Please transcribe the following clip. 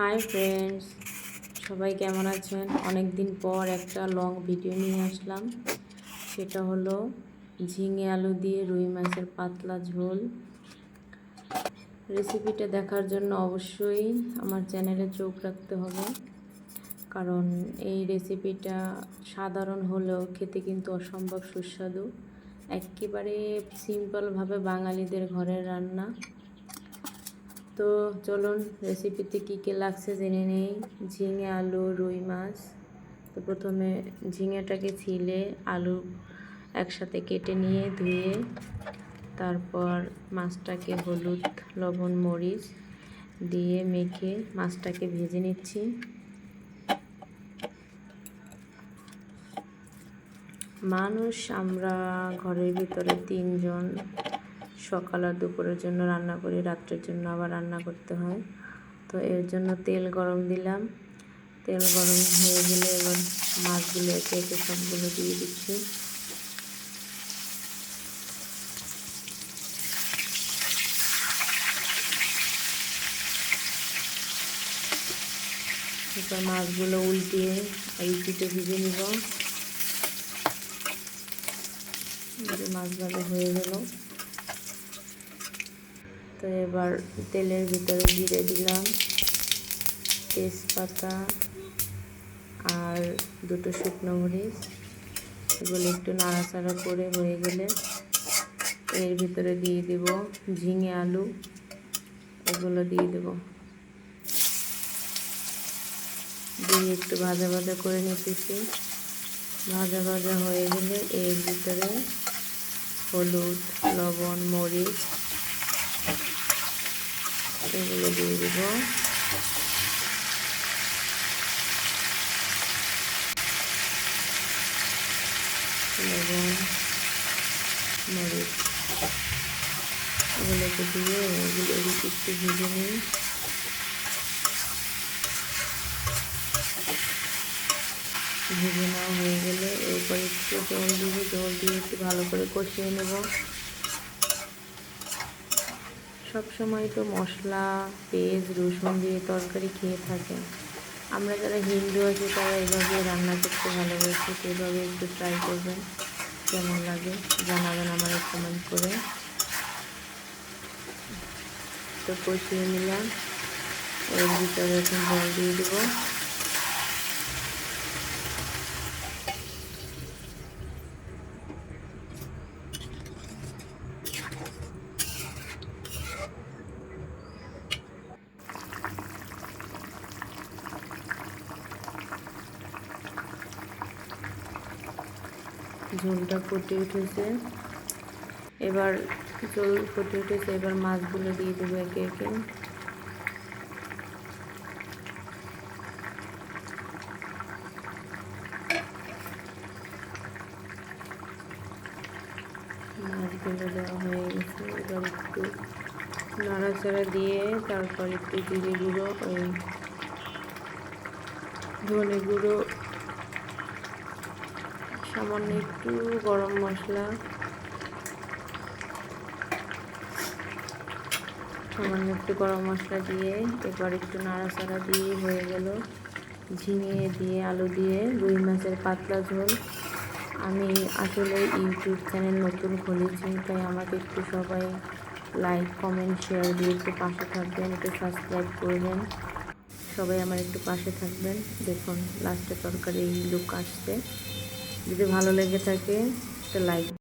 Hi friends সবাই কেমন আছেন? অনেক দিন পর একটা লং ভিডিও নিয়ে আসলাম। সেটা হলো ঝিঙে আলু দিয়ে রুই মাছের পাতলা ঝোল। রেসিপিটা দেখার জন্য অবশ্যই আমার চ্যানেলে চোখ রাখতে হবে। কারণ এই রেসিপিটা সাধারণ হলেও খেতে কিন্তু অসম্ভব সুস্বাদু। একেবারে সিম্পলভাবে বাঙালিদের ঘরের রান্না। তো চলুন রেসিপিতে কী কী লাগছে জেনে নেই। ঝিঙে, আলু, রুই মাছ। তো প্রথমে ঝিঙেটাকে ছিলে আলু একসাথে কেটে নিয়ে ধুয়ে, তারপর মাছটাকে হলুদ, লবণ, মরিচ দিয়ে মেখে মাছটাকে ভেজে নিচ্ছি। মানুষ, আমরা ঘরের ভিতরে তিনজন সকাল আর দুপুরের জন্য রান্না করি, রাত্রের জন্য আবার রান্না করতে হয়। তো এর জন্য তেল গরম দিলাম। তেল গরম হয়ে গেলে এবার মাছগুলো একে একে সবগুলো দিয়ে দিচ্ছি। মাছগুলো উল্টিয়ে পিঠে ভিজে নিব। মাছ ভাজা হয়ে গেল। তো এবার তেলের ভিতরে জিরে দিলাম, তেজপাতা আর দুটো শুকনো মরিচ। এগুলো একটু নাড়াচাড়া করে হয়ে গেলে এর ভিতরে দিয়ে দেব ঝিঙে আলু। এগুলো দিয়ে দেব। দিয়ে একটু ভাজা ভাজা করে নিতেছি। ভাজা ভাজা হয়ে গেলে এর ভিতরে হলুদ, লবণ, মরিচ এগুলো দিয়ে দেব। লবণ, মরিচ, এগুলোকে দিয়ে এগুলো একটু ভেজে নিই। ভেজে নেওয়া হয়ে গেলে এরপর একটু জল দিয়ে জল দিয়ে একটু ভালো করে কষিয়ে নেব। সবসময় তো মশলা, পেঁয়াজ, রসুন দিয়ে তরকারি খেয়ে থাকেন। আমরা যারা হিন্দু আছি, তারা এভাবে রান্না করতে ভালোবাসি সেভাবে একটু ট্রাই করবেন। কেমন লাগে জানাবেন আমার কমেন্ট করে। তো কষিয়ে নিলাম। এর ভিতরে এখন জল দিয়ে দেবো। ঝোলটা ফুটে উঠেছে। এবার ঝোল ফুটে উঠেছে, এবার মাছগুলো দিয়ে দেবো একে একে। মাছগুলো দেওয়া হয়ে গেছে, এবার একটু নাড়াচাড়া দিয়ে তারপর একটু জিরে গুঁড়ো ওই ধনে গুঁড়ো সামান্য একটু গরম মশলা। সামান্য একটু গরম মশলা দিয়ে এবার একটু নাড়াচাড়া দিয়ে হয়ে গেল। ঝিঙে দিয়ে, আলু দিয়ে, রুই মাছের পাতলা ঝোল। আমি আসলে ইউটিউব চ্যানেল নতুন খুলেছি, তাই আমাকে একটু সবাই লাইক, কমেন্ট, শেয়ার দিয়ে একটু পাশে থাকবেন, একটু সাবস্ক্রাইব করবেন। সবাই আমার একটু পাশে থাকবেন। দেখুন, লাস্টে তরকারি এই লুক আসছে। যদি ভালো লেগে থাকে তো লাইক